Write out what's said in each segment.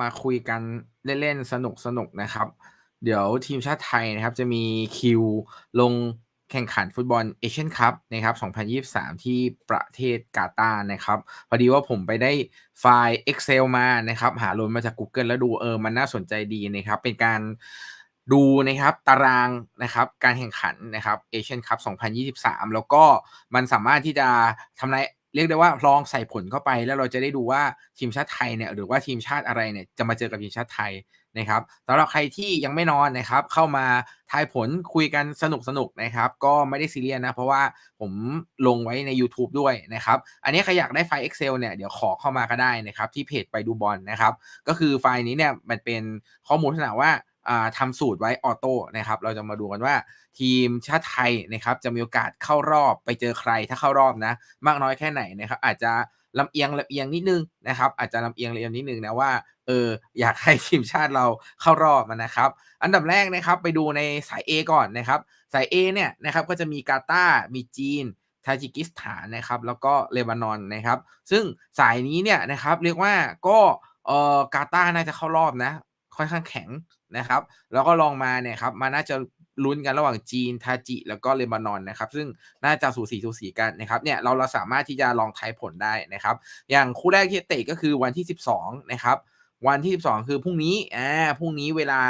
มาคุยกันเล่นๆ สนุกๆนะครับ เดี๋ยวทีมชาติไทยนะครับ จะมีคิวลงแข่งขันฟุตบอลเอเชียนคัพนะครับ 2023 ที่ประเทศกาตาร์นะครับ พอดีว่าผมไปได้ไฟล์ Excel มานะครับ หาลดมาจาก Google แล้วดูเออ มันน่าสนใจดีนะครับ เป็นการดูนะครับตารางนะครับการแข่งขันนะครับเอเชียนคัพ2023 แล้วก็มันสามารถที่จะทำนาย เรียกได้ว่าลองใส่ผลเข้าไปแล้วเราจะได้ดูว่าทีมชาติไทยเนี่ยหรือว่าทีมชาติอะไรเนี่ยจะมาเจอกับทีมชาติไทยนะครับสำหรับใครที่ยังไม่นอนนะครับ เข้ามาทายผลคุยกันสนุกสนุกนะครับ ก็ไม่ได้ซีเรียสนะ เพราะว่าผมลงไว้ใน YouTube ด้วยนะครับ อันนี้ใครอยากได้ไฟล์ Excel เนี่ยเดี๋ยวขอเข้ามาก็ได้นะครับ ที่เพจไปดูบอลนะครับ ก็คือไฟล์นี้เนี่ยมันเป็นข้อมูลลักษณะว่า ทำสูตรไว้ออโต้นะครับ เราจะมาดูกันว่าทีมชาติไทยนะครับจะมีโอกาสเข้ารอบไปเจอใครถ้าเข้ารอบนะ มากน้อยแค่ไหนนะครับ อาจจะลำเอียงลำเอียงนิดนึงนะครับ อาจจะลำเอียงลำเอียงนิดนึงนะว่าเอออยากให้ทีมชาติเราเข้ารอบนะครับ อันดับแรกนะครับไปดูในสาย A ก่อนนะครับ สาย A เนี่ยนะครับก็จะมีกาตาร์มีจีนทาจิกิสถานนะครับ แล้วก็เลบานอนนะครับ ซึ่งสายนี้เนี่ยนะครับเรียกว่าก็เออกาตาร์น่าจะเข้ารอบนะ ค่อนข้างแข็งนะครับ แล้วก็ลองมาเนี่ยครับมาน่าจะลุ้นกันระหว่างจีนทาจิ แล้วก็เลบานอนนะครับ ซึ่งน่าจะสูสีสูสีกันนะครับเนี่ยเราเราสามารถที่จะลองทายผลได้นะครับ อย่างคู่แรกที่เตะก็คือวันที่ 12 นะครับ วันที่ 12 คือพรุ่งนี้อ่าพรุ่งนี้เวลา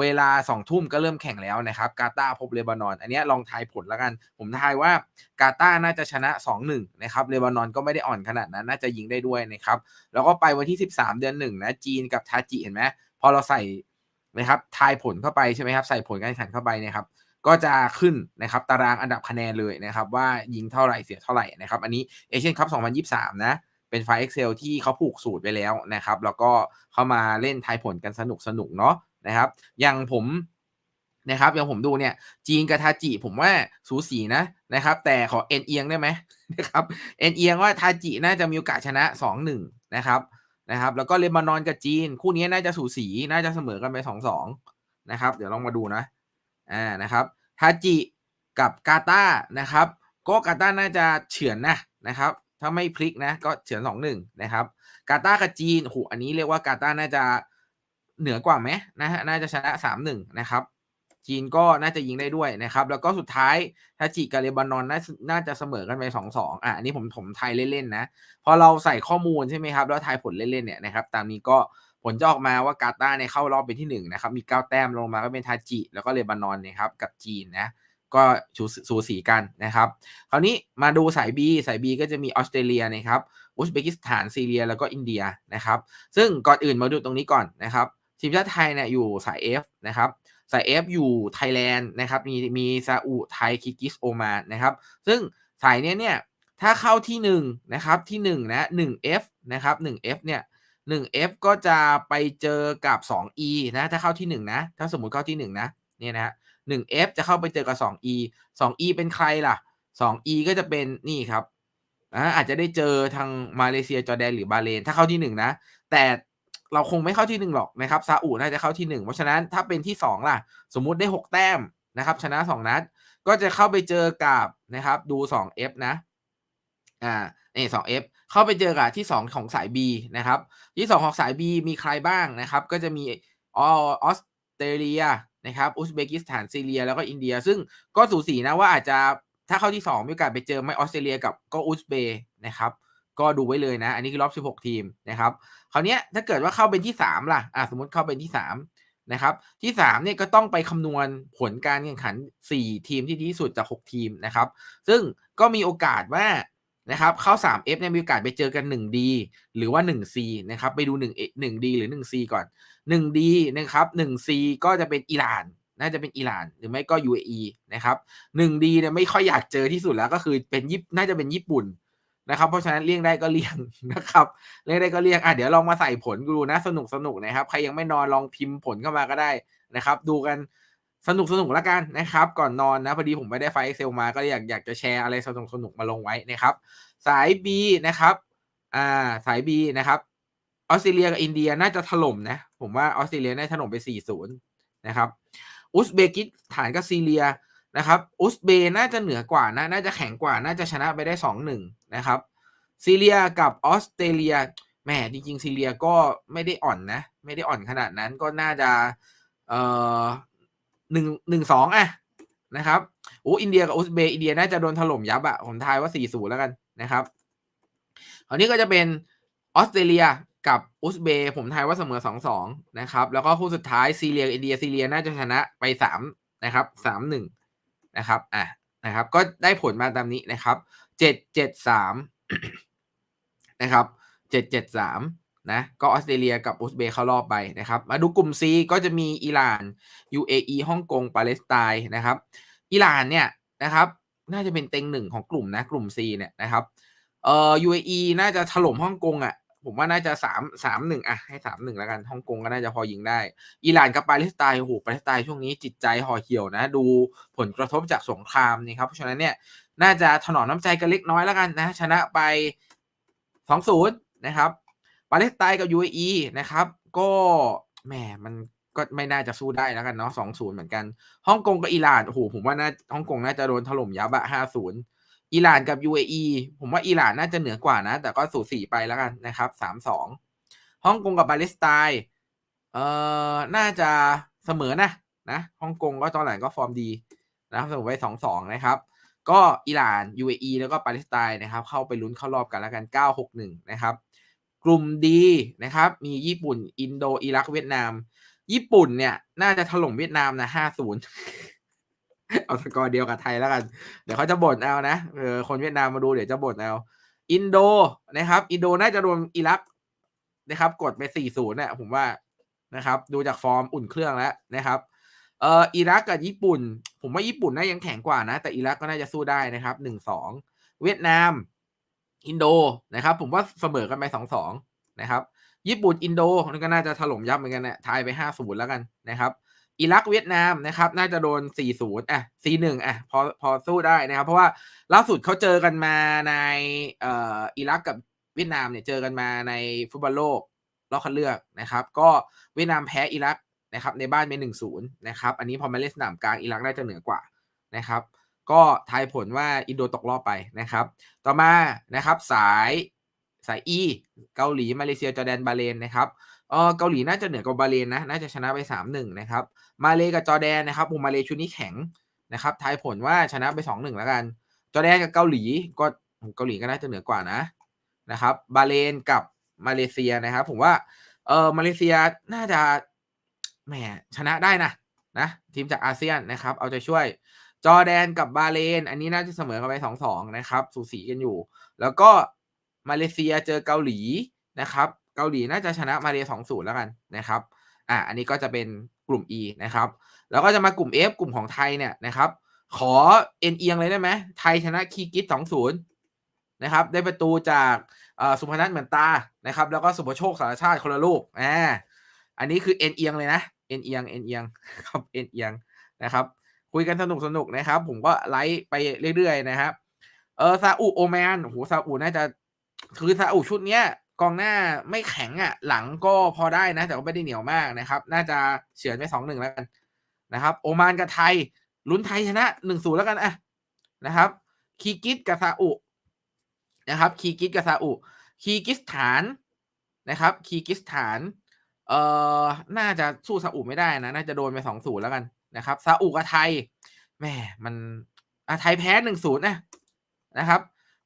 เวลาสองทุ่มก็เริ่มแข่งแล้วนะครับกาตาร์พบเลบานอน อันนี้ลองทายผลแล้วกัน ผมทายว่ากาตาร์น่าจะชนะ 2-1นะครับเลบานอนก็ไม่ได้อ่อนขนาดนั้น น่าจะยิงได้ด้วยนะครับ แล้วก็ไปวันที่ 13 เดือน1นะจีนกับทาจิเห็นไหม พอเราใส่นะครับทายผลเข้าไปใช่ไหมครับใส่ผลการแข่งขันเข้าไปนะครับ ก็จะขึ้นนะครับตารางอันดับคะแนนเลยนะครับ ว่ายิงเท่าไหร่เสียเท่าไหร่นะครับอันนี้เอเชียนคัพ2023 นะเป็นไฟล์ Excel ที่เขาผูกสูตรไปแล้วนะครับ แล้วก็เข้ามาเล่นทายผลกันสนุกสนุกเนาะนะครับอย่างผมนะครับอย่างผมดูเนี่ยจีนกับทาจิผมว่าสูสีนะนะครับ แต่ขอเอ็นเอียงได้ไหมนะครับเอ็นเอียงว่าทาจิน่าจะมีโอกาสชนะ 2-1 นะครับ นะครับ แล้วก็เลบานอนกับจีน คู่นี้น่าจะสูสี น่าจะเสมอกันไป2-2นะครับ เดี๋ยวลองมาดูนะ อ่า นะครับทาจิกับกาตานะครับ ก็กาตาน่าจะเฉือนนะ นะครับ ถ้าไม่พลิกนะ ก็เฉือนสองหนึ่งนะครับ กาตากับจีนโหอันนี้เรียกว่ากาตาน่าจะเหนือกว่าไหมนะฮะ น่าจะชนะสามหนึ่งนะครับ จีนก็น่าจะยิงได้ด้วยนะครับ แล้วก็สุดท้ายทาจิกับเลบานอนน่าน่าจะเสมอกันไปสองสองอะอันนี้ผมผมทายเล่นๆนะ พอเราใส่ข้อมูลใช่ไหมครับ แล้วทายผลเล่นๆเนี่ยนะครับ ตามนี้ก็ผลจะออกมาว่ากาตาร์เนี่ยเข้ารอบเป็นที่1นนะครับ มี 9 แต้มลงมาก็เป็นทาจิ แล้วก็เลบานอนนะครับกับจีนนะ ก็ชูสูสีกันนะครับ คราวนี้มาดูสาย B สาย B ก็จะมีออสเตรเลียนะครับอุซเบกิสถานซีเรีย แล้วก็อินเดียนะครับ ซึ่งก่อนอื่นมาดูตรงนี้ก่อนนะครับทีมชาติไทยเนี่ยอยู่สาย F นะครับ สาย F อยู่ไทยแลนด์นะครับ มีมีซาอุไทยคิกิสโอมานนะครับ ซึ่งสายเนี้ยเนี่ยถ้าเข้าที่1นะครับที่1นะ 1F นะครับ 1F เนี่ย 1F ก็จะไปเจอกับ 2E นะ ถ้าเข้าที่ 1 นะ ถ้าสมมติเข้าที่ 1 นะ เนี่ยนะ 1F จะเข้าไปเจอกับ 2E 2E เป็นใครล่ะ 2E ก็จะเป็นนี่ครับอาจจะได้เจอทางมาเลเซียจอร์แดนหรือบาเลน ถ้าเข้าที่ 1 นะ แต่ เราคงไม่เข้าที่ 1 หรอกนะครับซาอุน่าจะเข้าที่ 1 เพราะฉะนั้นถ้าเป็นที่ 2 ล่ะ สมมุติได้ 6 แต้มนะครับ ชนะ 2 นัด ก็จะเข้าไปเจอกับนะครับดู 2F นะอ่านี่ 2F เข้าไปเจอกับที่ 2 ของสาย B นะครับ ที่ 2 ของสาย B มีใครบ้างนะครับ ก็จะมีออสเตรเลียนะครับอุซเบกิสถานซีเรียแล้วก็อินเดีย ซึ่งก็สูสีนะว่าอาจจะถ้าเข้าที่ 2 มีโอกาสไปเจอไม่ออสเตรเลียกับก็อุซเบนะครับ ก็ดูไว้เลยนะ อันนี้คือรอบ 16 ทีมนะครับ คราวนี้ถ้าเกิดว่าเข้าเป็นที่ 3 ล่ะอะสมมติเข้าเป็นที่ 3 นะครับ ที่3เนี่ยก็ต้องไปคำนวณผลการแข่งขัน 4 ทีมที่ดีที่สุดจาก 6 ทีมนะครับ ซึ่งก็มีโอกาสว่านะครับเข้า 3F เนี่ยมีโอกาสไปเจอกัน 1D หรือว่า 1C นะครับ ไปดู 1 1D หรือ 1C ก่อน 1D นะครับ 1C ก็จะเป็นอิหร่าน น่าจะเป็นอิหร่าน หรือไม่ก็ UAE นะครับ 1D เนี่ยไม่ค่อยอยากเจอที่สุดแล้วก็คือเป็นยิปน่าจะเป็นญี่ปุ่น นะครับ เพราะฉะนั้นเลี่ยงได้ก็เลี่ยงนะครับ เลี่ยงได้ก็เลี่ยงอะเดี๋ยวลองมาใส่ผลดูนะสนุกสนุกนะครับ ใครยังไม่นอนลองพิมพ์ผลเข้ามาก็ได้นะครับ ดูกันสนุกสนุกล้วกันนะครับ ก่อนนอนนะพอดีผมไม่ได้ไฟล์ Excel มาก็อยากอยากจะแชร์อะไรสนุกสนุกมาลงไว้นะครับ สาย B นะครับอ่าสาย B นะครับออสเตรเลียกับอินเดียน่าจะถล่มนะผมว่าออสเตรเลียน่าจะถล่มไป4-0นะครับอุซเบกิสถานกับซีเรีย นะครับอุซเบน่าจะเหนือกว่านะน่าจะแข็งกว่าน่าจะชนะไปได้ 2-1 นะครับซีเรียกับออสเตรเลียแหมจริงๆซีเรียก็ไม่ได้อ่อนนะ ไม่ได้อ่อนขนาดนั้นก็น่าจะเอ่อหนึ่งหนึ่งสองอะนะครับโอ้อินเดียกับอุซเบย์อินเดียน่าจะโดนถล่มยับอะผมทายว่าสี่ศูนย์แล้วกันนะครับคราวนี้ก็จะเป็นออสเตรเลียกับอุซเบย์ผมทายว่าเสมอสองสองนะครับแล้วก็คู่สุดท้ายซีเรียอินเดียซีเรียน่าจะชนะไปสามนะครับสามหนึ่ง นะครับอะนะครับ ก็ได้ผลมาตามนี้นะครับเจ็ดเจ็ดสามนะครับเจ็ดเจ็ดสามนะก็ออสเตรเลียกับอุซเบย์เข้ารอบไปนะครับ มาดูกลุ่ม C ก็จะมีอิหร่าน UAE ฮ่องกงปาเลสไตน์นะครับอิหร่านเนี่ยนะครับน่าจะเป็นเต็งหนึ่งของกลุ่มนะกลุ่ม C เนี่ยนะครับเอ่อ UAE น่าจะถล่มฮ่องกงอะ ผมว่าน่าจะสามสามหนึ่งอะให้สามหนึ่งแล้วกันฮ่องกงก็น่าจะพอยิงได้ อิหร่านกับปาเลสไตน์โอ้โหปาเลสไตน์ช่วงนี้จิตใจห่อเหี่ยวนะ ดูผลกระทบจากสงครามนี่ครับเพราะฉะนั้นเนี่ยน่าจะถนอมน้ำใจกันเล็กน้อยแล้วกันนะ ชนะไปสองศูนย์นะครับปาเลสไตน์กับ UAE นะครับ ก็แหมมันก็ไม่น่าจะสู้ได้แล้วกันเนาะสองศูนย์เหมือนกันฮ่องกงกับอิหร่านโอ้โหผมว่าน่าฮ่องกงน่าจะโดนถล่มยับอะห้าศูนย์ อิหร่านกับ UAE ผมว่าอิหร่านน่าจะเหนือกว่านะ แต่ก็สูสีไปแล้วกันนะครับสามสองฮ่องกงกับปาเลสไตน์เอ่อน่าจะเสมอนะนะฮ่องกงก็ตอนหลังก็ฟอร์มดีนะครับเสมอไปสองสองนะครับ ก็อิหร่าน UAE แล้วก็ปาเลสไตน์นะครับ เข้าไปลุ้นเข้ารอบกันแล้วกัน 961 นะครับ กลุ่มดีนะครับ มีญี่ปุ่น อินโด อิรักเวียดนาม ญี่ปุ่นเนี่ย น่าจะถล่มเวียดนามนะ 50 เอาสกอร์เดียวกับไทยแล้วกัน เดี๋ยวเขาจะบ่นเอานะเออคนเวียดนามมาดูเดี๋ยวจะบ่นเอาอินโดนะครับ อินโดน่าจะโดนอิรักนะครับ กดไป40เนี่ยผมว่านะครับ ดูจากฟอร์มอุ่นเครื่องแล้วนะครับเอออิรักกับญี่ปุ่น ผมว่าญี่ปุ่นน่ายังแข็งกว่านะ แต่อิรักก็น่าจะสู้ได้นะครับหนึ่งสองเวียดนาม อินโดนะครับ ผมว่าเสมอกันไปสองสองนะครับ ญี่ปุ่นอินโดนั่นก็น่าจะถล่มยับเหมือนกันนะทายไปห้าศูนย์แล้วกันนะครับ อิรักเวียดนามนะครับ น่าจะโดนสี่ศูนย์อะสี่หนึ่งอะ พอพอสู้ได้นะครับ เพราะว่าล่าสุดเขาเจอกันมาในเอ่ออิรักกับเวียดนามเนี่ยเจอกันมาในฟุตบอลโลกรอบคัดเลือกนะครับ ก็เวียดนามแพ้อิรักนะครับ ในบ้านเป็นหนึ่งศูนย์นะครับ อันนี้พอมาเล่นสนามกลางอิรักน่าจะเหนือกว่านะครับ ก็ทายผลว่าอินโดตกรอบไปนะครับ ต่อมานะครับสายสายอีเกาหลีมาเลเซียจอร์แดนบาเลนนะครับ เออเกาหลีน่าจะเหนือกว่าบาเลนนะน่าจะชนะไปสามหนึ่งนะครับมาเลกับจอแดนนะครับผมมาเลชุดนี้แข็งนะครับทายผลว่าชนะไปสองหนึ่งแล้วกัน จอแดนกับเกาหลีก็เกาหลีก็น่าจะเหนือกว่านะนะครับบาเลนกับมาเลเซียนะครับ ผมว่าเออมาเลเซียน่าจะแหมชนะได้นะนะทีมจากอาเซียนนะครับ เอาใจช่วย จอแดนกับบาเลน อันนี้น่าจะเสมอกันไปสองสองนะครับ สูสีกันอยู่ แล้วก็มาเลเซียเจอเกาหลีนะครับ เกาหลีน่าจะชนะมาเลสองศูนย์แล้วกันนะครับอะอันนี้ก็จะเป็นกลุ่ม E นะครับแล้วก็จะมากลุ่ม F กลุ่มของไทยเนี่ยนะครับขอเอ็นเอียงเลยได้ไหมไทยชนะคีกิสสองศูนย์นะครับได้ประตูจากสุพนัทเหมือนตานะครับแล้วก็สุภโชคสารชาติคนละลูกอ่าอันนี้คือเอ็นเอียงเลยนะเอ็นเอียงเอ็นเอียงครับเอ็นเอียงนะครับคุยกันสนุกสนุกนะครับ ผมก็ไลฟ์ไปเรื่อยๆนะครับเออซาอุโอแมนโอ้โหซาอุน่าจะคือซาอุชุดเนี้ย กองหน้าไม่แข็งอะ หลังก็พอได้นะ แต่ก็ไม่ได้เหนียวมากนะครับ น่าจะเฉือนไปสองหนึ่งแล้วกันนะครับ โอมานกับไทยลุ้นไทยชนะหนึ่งศูนย์แล้วกันอะนะครับ คีกิสกับซาอุนะครับ คีกิสกับซาอุ คีกิสถานนะครับ คีกิสถานเอ่อน่าจะสู้ซาอุไม่ได้นะ น่าจะโดนไปสองศูนย์แล้วกันนะครับซาอุกับไทยแหมมันอะไทยแพ้หนึ่งศูนย์นะนะครับ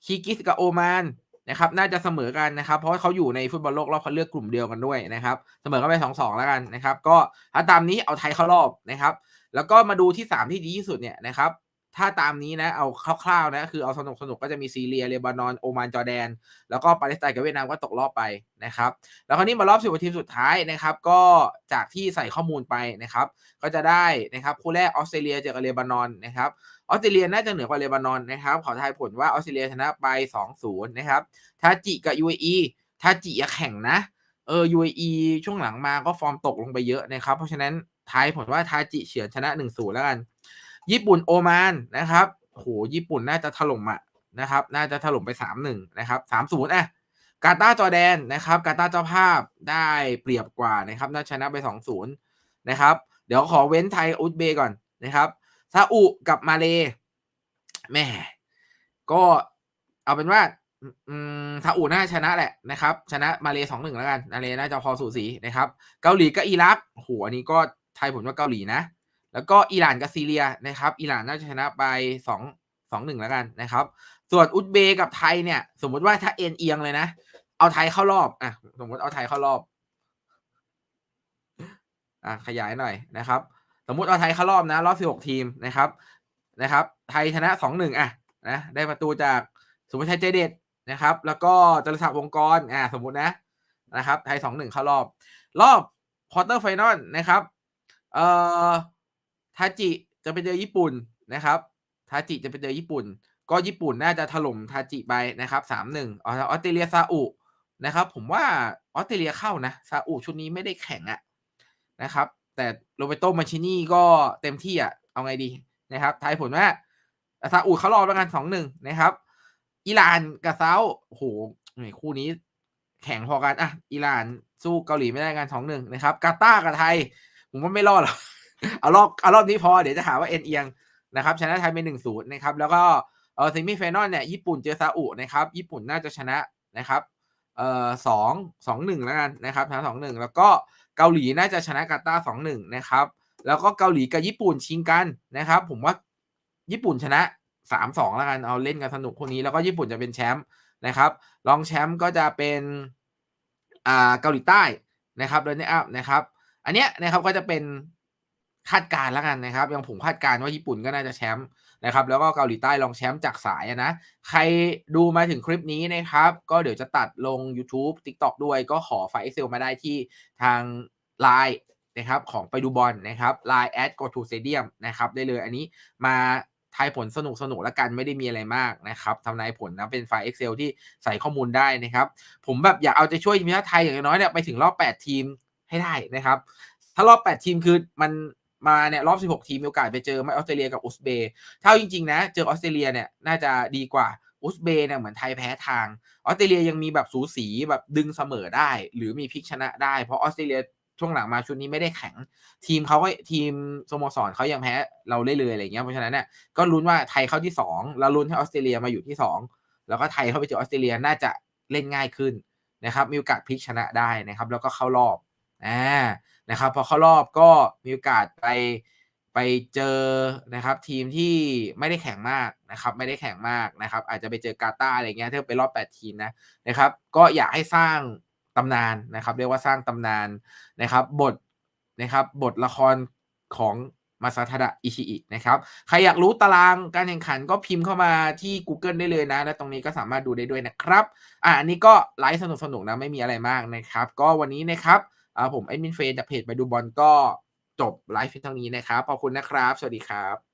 คีกิสกับโอมาน นะครับน่าจะเสมอกันนะครับ เพราะเขาอยู่ในฟุตบอลโลกรอบคัดเลือกกลุ่มเดียวกันด้วยนะครับ เสมอกันไปสองสองแล้วกันนะครับ ก็ถ้าตามนี้เอาไทยเข้ารอบนะครับ แล้วก็มาดูที่สามที่ดีที่สุดเนี่ยนะครับ ถ้าตามนี้นะ เอาคร่าวๆนะ คือเอาสนุกสนุกก็จะมีซีเรียเลบานอนโอมานจอร์แดน แล้วก็ปาเลสไตน์กับเวียดนามก็ตกรอบไปนะครับ แล้วคราวนี้มารอบสิบทีมสุดท้ายนะครับ ก็จากที่ใส่ข้อมูลไปนะครับ ก็จะได้นะครับคู่แรกออสเตรเลียเจอกับเลบานอนนะครับออสเตรเลียน่าจะเหนือกว่าเลบานอนนะครับ ขอทายผลว่าออสเตรเลียชนะไป 2-0 นะครับทาจิกับ UAE ทาจิแข่งนะเออ UAE ช่วงหลังมาก็ฟอร์มตกลงไปเยอะนะครับ เพราะฉะนั้นทายผลว่าทาจิเฉือนชนะ 1-0 แล้วกัน ญี่ปุ่นโอมานนะครับโหญี่ปุ่นน่าจะถล่มอะนะครับ น่าจะถล่มไป 3-1 นะครับ 3-0 อะ กาตาร์จอแดนนะครับ กาตาร์เจ้าภาพได้เปรียบกว่านะครับ น่าชนะไป 2-0 นะครับ เดี๋ยวขอเว้นไทยอุซเบก่อนนะครับซาอุกับมาเลแม่ก็เอาเป็นว่าอืมซาอุน่าชนะแหละนะครับ ชนะมาเลสองหนึ่งแล้วกัน มาเลน่าจะพอสูสีนะครับ เกาหลีกับอิรักโหอันนี้ก็ไทยผลว่าเกาหลีนะ แล้วก็อิหร่านกับซีเรียนะครับอิหร่านน่าจะชนะไปสองสองหนึ่งแล้วกันนะครับ ส่วนอุซเบกับไทยเนี่ย สมมติว่าถ้าเอ็นเอียงเลยนะ เอาไทยเข้ารอบอะสมมติเอาไทยเข้ารอบอะขยายหน่อยนะครับ สมมติเอาไทยเข้ารอบนะ รอบสิบหกทีมนะครับนะครับ ไทยชนะสองหนึ่งอะนะได้ประตูจากสุภาชัยใจเด็ดนะครับ แล้วก็จรศักดิ์วงกรอะสมมตินะนะครับ ไทยสองหนึ่งเข้ารอบ รอบควอเตอร์ไฟนอลนะครับเอ่อ ทาจิจะไปเจอญี่ปุ่นนะครับทาจิจะไปเจอญี่ปุ่น ก็ญี่ปุ่นน่าจะถล่มทาจิไปนะครับสามหนึ่งออสเตรเลียซาอุนะครับ ผมว่าออสเตรเลียเข้านะซาอุชุดนี้ไม่ได้แข็งอะนะครับ แต่โรเบโตมาชินี่ก็เต็มที่อะเอาไงดีนะครับทายผลว่าซาอุเขารอบแล้วกันสองหนึ่งนะครับอิหร่านกับเซาโอ้โหคู่นี้แข่งพอกันอะอิหร่านสู้เกาหลีไม่ได้กันสองหนึ่งนะครับ กาตาร์กับไทย ผมว่าไม่รอดหรอก เอารอบเอารอบนี้พอเดี๋ยวจะหาว่าเอ็นเอียงนะครับชนะไทยเป็นหนึ่งศูนย์นะครับ แล้วก็เออเซมิไฟนอลเนี่ยญี่ปุ่นเจอซาอุนะครับ ญี่ปุ่นน่าจะชนะนะครับเอ่อสองสองหนึ่งแล้วกันนะครับชนะสองหนึ่งแล้วก็เกาหลีน่าจะชนะกาตาร์สองหนึ่งนะครับ แล้วก็เกาหลีกับญี่ปุ่นชิงกันนะครับ ผมว่าญี่ปุ่นชนะสามสองแล้วกันเอาเล่นกันสนุกคนนี้แล้วก็ญี่ปุ่นจะเป็นแชมป์นะครับรองแชมป์ก็จะเป็นอ่าเกาหลีใต้นะครับเรนนี่อัพนะครับ อันเนี้ยนะครับก็จะเป็น คาดการแล้วกันนะครับ ยังผมคาดการว่าญี่ปุ่นก็น่าจะแชมป์นะครับ แล้วก็เกาหลีใต้รองแชมป์จากสายนะ ใครดูมาถึงคลิปนี้นะครับ ก็เดี๋ยวจะตัดลง YouTube TikTok ด้วยก็ขอไฟล์ Excel มาได้ที่ทาง Line นะครับของไปดูบอลนะครับ Line at go to stadium นะครับได้เลยอันนี้มาทายผลสนุกสนุกแล้วกันไม่ได้มีอะไรมากนะครับทำนายผลนะเป็นไฟล์ Excel ที่ใส่ข้อมูลได้นะครับ ผมแบบอยากเอาใจช่วยทีมชาติไทยอย่างน้อยเนี่ยไปถึงรอบ 8 ทีมให้ได้นะครับ ถ้ารอบ 8 ทีมคือมัน มาเนี่ยรอบ 16 ทีมมีโอกาสไปเจอไม่ออสเตรเลียกับอุซเบย์ถ้าจริงๆนะ เจอออสเตรเลียเนี่ยน่าจะดีกว่าอุซเบย์เนี่ยเหมือนไทยแพ้ทางออสเตรเลียยังมีแบบสูสีแบบดึงเสมอได้ หรือมีพลิกชนะได้เพราะออสเตรเลียช่วงหลังมาชุดนี้ไม่ได้แข็ง ทีมเขาก็ทีมสโมสรเขายังแพ้เราเรื่อยๆอะไรเงี้ยเพราะฉะนั้นเนี่ยก็ลุ้นว่าไทยเข้าที่2แล้วลุ้นให้ออสเตรเลียมาอยู่ที่ 2 แล้วก็ไทยเข้าไปเจอออสเตรเลียน่าจะเล่นง่ายขึ้นนะครับมีโอกาสพลิกชนะได้นะครับ แล้วก็เข้ารอบอ่า นะครับ พอเข้ารอบก็มีโอกาสไปไปเจอนะครับ ทีมที่ไม่ได้แข่งมากนะครับ ไม่ได้แข่งมากนะครับ อาจจะไปเจอกาตาร์อะไรเงี้ยถ้าเป็นรอบ 8 ทีมนะนะครับ ก็อยากให้สร้างตำนานนะครับ เรียกว่าสร้างตำนานนะครับ บทนะครับบทละครของมาซาทาดะอิชิอินะครับ ใครอยากรู้ตารางการแข่งขันก็พิมพ์เข้ามาที่ Google ได้เลยนะ และตรงนี้ก็สามารถดูได้ด้วยนะครับ อ่าอันนี้ก็ไลฟ์สนุกๆนะไม่มีอะไรมากนะครับ ก็วันนี้นะครับ ผมไอ้มินเฟนจากเพจไปดูบอลก็จบไลฟ์เพียงเท่านี้นะครับ ขอบคุณนะครับ สวัสดีครับ